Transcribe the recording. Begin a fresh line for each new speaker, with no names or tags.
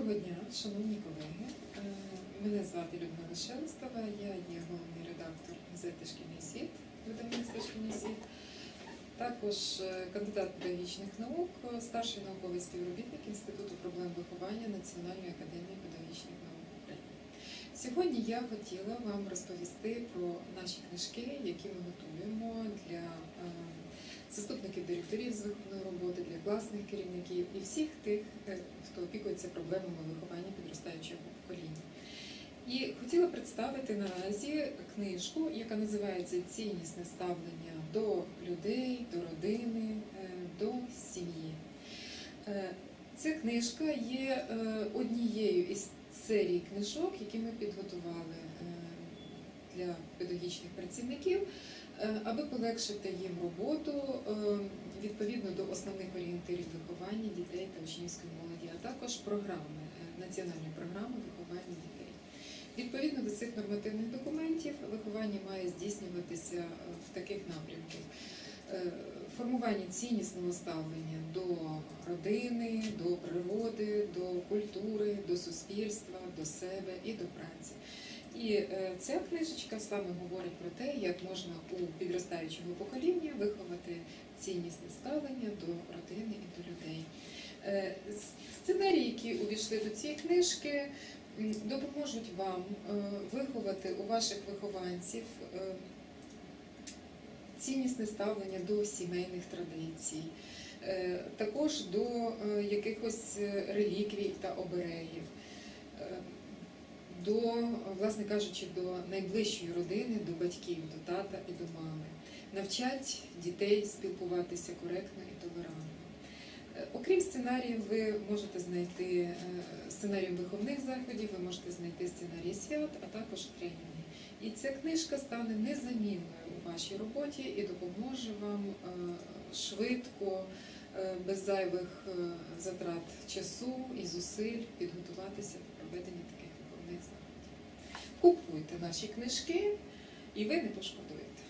Доброго дня, шановні колеги. Е, Мене звати Людмила Шелестова, я є головний редактор газети Шкільний світ, видавництва Шкільний світ. Також е, кандидат педагогічних наук, е, старший науковий співробітник Інституту проблем виховання Національної академії педагогічних наук України. Сьогодні я хотіла вам розповісти про наші книжки, які ми готуємо для заступників директорів з виховної роботи, класних керівників і всіх тих, е, хто опікується проблемами виховання підростаючого покоління. І хотіла представити наразі книжку, яка називається Ціннісне ставлення до людей, до родини, е, до сім'ї. Е, Ця книжка є однією із серії книжок, які ми підготували для педагогічних працівників, аби полегшити їм роботу е, відповідно до основних орієнтирів виховання дітей та учнівської молоді, а також програми, е, національної програми виховання дітей. Відповідно до цих нормативних документів, виховання має здійснюватися е, в таких напрямках. Е, Формування ціннісного ставлення до родини, до природи, до культури, до суспільства, до себе і до праці. І е, ця книжечка саме говорить про те, як можна у підростаючого покоління виховати ціннісне ставлення до родини і до людей. Е, Сценарії, які увійшли до цієї книжки, допоможуть вам е, виховати у ваших вихованців ціннісне ставлення до сімейних традицій, також до якихось реліквій та оберегів, до, власне кажучи, до найближчої родини, до батьків, до тата і до мами. Навчать дітей спілкуватися коректно і толерантно. Е, Окрім сценаріїв, ви можете знайти е, сценарії виховних заходів, ви можете знайти сценарії свят, а також тренінги. І ця книжка стане незамінною у вашій роботі і допоможе вам е, швидко, без зайвих затрат часу і зусиль підготуватися до проведення заходів. Купуйте наші книжки, і ви не пошкодуєте.